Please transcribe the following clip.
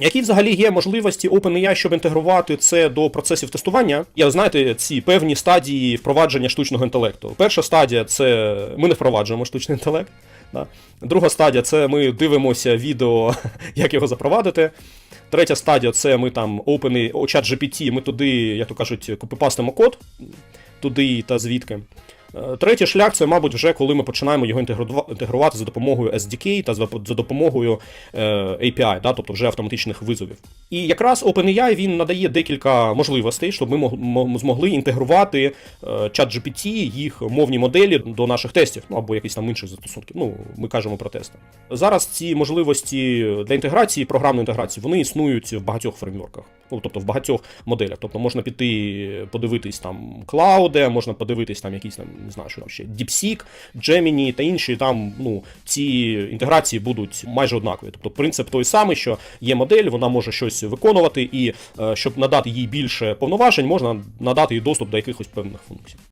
Які взагалі є можливості OpenAI, щоб інтегрувати це до процесів тестування? Я знаєте, ці певні стадії впровадження штучного інтелекту. Перша стадія це ми не впроваджуємо штучний інтелект. Да. Друга стадія це ми дивимося відео, як його запровадити. Третя стадія це ми там OpenAI, чат GPT, ми туди, як то кажуть, копипастимо код туди та звідки. Е, Третій шлях це, мабуть, вже коли ми починаємо його інтегрувати за допомогою SDK та за допомогою е, API, да, тобто вже автоматичних визовів. І якраз OpenAI він надає декілька можливостей, щоб ми змогли інтегрувати е, чат GPT, їх мовні моделі до наших тестів, ну або якісь там інших застосунків. Ну, ми кажемо про тести. Зараз ці можливості для інтеграції, програмної інтеграції, вони існують в багатьох фреймворках. Ну, тобто в багатьох моделях. Тобто можна піти подивитись там Клауде, можна подивитись там якісь там, не знаю, що там ще DeepSeek, Gemini та інші. Там ну ці інтеграції будуть майже однакові. Тобто принцип той самий, що є модель, вона може щось виконувати, і е, щоб надати їй більше повноважень, можна надати їй доступ до якихось певних функцій.